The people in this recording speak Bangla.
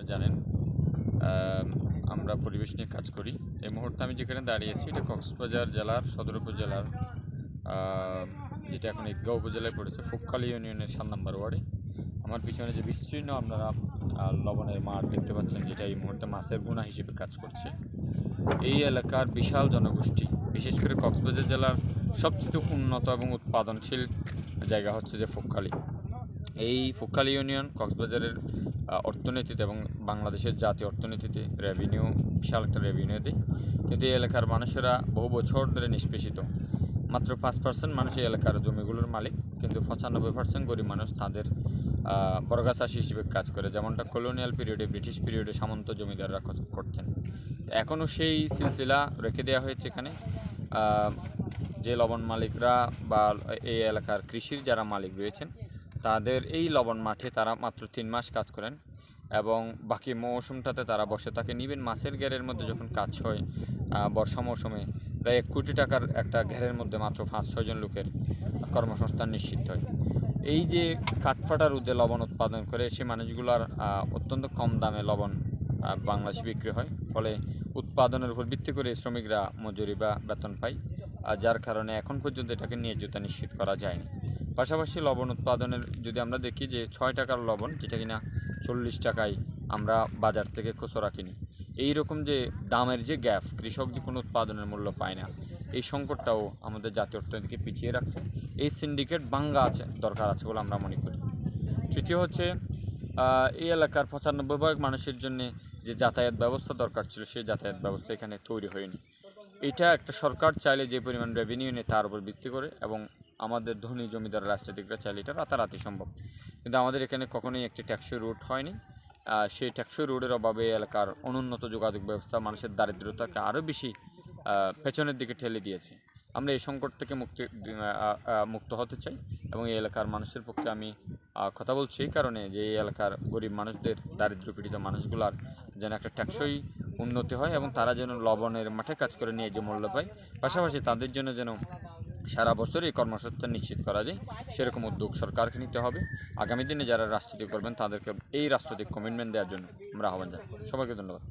আপনারা জানেন আমরা পরিবেশ নিয়ে কাজ করি। এই মুহূর্তে আমি যেখানে দাঁড়িয়েছি, এটা কক্সবাজার জেলার, সদর উপজেলার যেটা এখন ঈদগাঁও উপজেলায় পড়েছে ফুককালি ইউনিয়নের সাত নম্বর ওয়ার্ডে। আমার পিছনে যে বিস্তীর্ণ আপনারা লবণের মাঠ দেখতে পাচ্ছেন, যেটা এই মুহূর্তে মাছের গুণা হিসেবে কাজ করছে। এই এলাকার বিশাল জনগোষ্ঠী, বিশেষ করে কক্সবাজার জেলার সবচেয়ে উন্নত এবং উৎপাদনশীল জায়গা হচ্ছে যে ফুকখালি। এই ফুকখালি ইউনিয়ন কক্সবাজারের অর্থনীতিতে এবং বাংলাদেশের জাতীয় অর্থনীতিতে রেভিনিউ বিশাল একটা রেভিনিউ দেয়। কিন্তু এই এলাকার মানুষেরা বহু বছর ধরে নিষ্পেষিত। মাত্র পাঁচ পার্সেন্ট মানুষ এই এলাকার জমিগুলোর মালিক কিন্তু পঁচানব্বই পার্সেন্ট গরিব মানুষ তাদের আহ, বর্গা চাষি হিসেবে কাজ করে। যেমনটা কলোনিয়াল পিরিয়ডে ব্রিটিশ পিরিয়ডে সামন্ত জমিদাররা করতেন। এখনও সেই সিলসিলা রেখে দেওয়া হয়েছে এখানে। যে লবণ মালিকরা বা এই এলাকার কৃষির যারা মালিক রয়েছেন তাদের এই লবণ মাঠে তারা মাত্র তিন মাস কাজ করেন এবং বাকি মৌসুমটাতে তারা বসে থাকে। নিবেন মাছের ঘেরের মধ্যে যখন কাজ হয় বর্ষা মৌসুমে প্রায় এক কোটি টাকার একটা ঘেরের মধ্যে মাত্র পাঁচ ছয়জন লোকের কর্মসংস্থান নিশ্চিত হয়। এই যে কাঠফাটা রোদে লবণ উৎপাদন করে, সে মানুষগুলোর অত্যন্ত কম দামে লবণ বাংলাদেশে বিক্রি হয়। ফলে উৎপাদনের উপর ভিত্তি করে শ্রমিকরা মজুরি বা বেতন পায়। যার কারণে এখন পর্যন্ত এটাকে ন্যায্যতা নিশ্চিত করা যায়নি। পাশাপাশি লবণ উৎপাদনের, যদি আমরা দেখি যে ছয় টাকার লবণ, যেটা কিনা চল্লিশ টাকায় আমরা বাজার থেকে খুচরা কিনি এই রকম যে দামের যে গ্যাপ, কৃষক যে কোনো উৎপাদনের মূল্য পায় না, এই সংকটটাও আমাদের জাতীয় অর্থনীতিকে পিছিয়ে রাখছে। এই সিন্ডিকেট বাঙ্গা আছে, দরকার আছে বলে আমরা মনে করি। তৃতীয় হচ্ছে এই এলাকার পঁচানব্বই ভাগ মানুষের জন্য যে যাতায়াত ব্যবস্থা দরকার ছিল, সেই যাতায়াত ব্যবস্থা এখানে তৈরি হয়নি। এটা একটা সরকার চাইলে যে পরিমাণ রেভিনিউ নেয় তার উপর ভিত্তি করে এবং আমাদের ধনী জমিদার রাষ্ট্রদিকরা চাইলে এটা রাতারাতি সম্ভব। কিন্তু আমাদের এখানে কখনোই একটি ট্যাক্সি রুট হয়নি। সেই ট্যাক্সি রোডের অভাবে এলাকার অনুন্নত যোগাযোগ ব্যবস্থা মানুষের দারিদ্রতাকে আরও বেশি পেছনের দিকে ঠেলে দিয়েছে। আমরা এই সংকট থেকে মুক্তি মুক্ত হতে চাই এবং এই এলাকার মানুষের পক্ষে আমি কথা বলছি এই কারণে যে এই এলাকার গরিব মানুষদের দারিদ্র পীড়িত মানুষগুলার যেন একটা ট্যাক্সই উন্নতি হয় এবং তারা যেন লবণের মাঠে কাজ করে নিয়ে যে মূল্য পায়। পাশাপাশি তাদের জন্য যেন সারা বছর এই কর্মসংস্থান নিশ্চিত করা যায়, সেরকম উদ্যোগ সরকারকে নিতে হবে। আগামী দিনে যারা রাষ্ট্রনীতি করবেন, তাদেরকে এই রাষ্ট্রনীতিক কমিটমেন্ট দেওয়ার জন্য আমরা আহ্বান জানাই। সবাইকে ধন্যবাদ।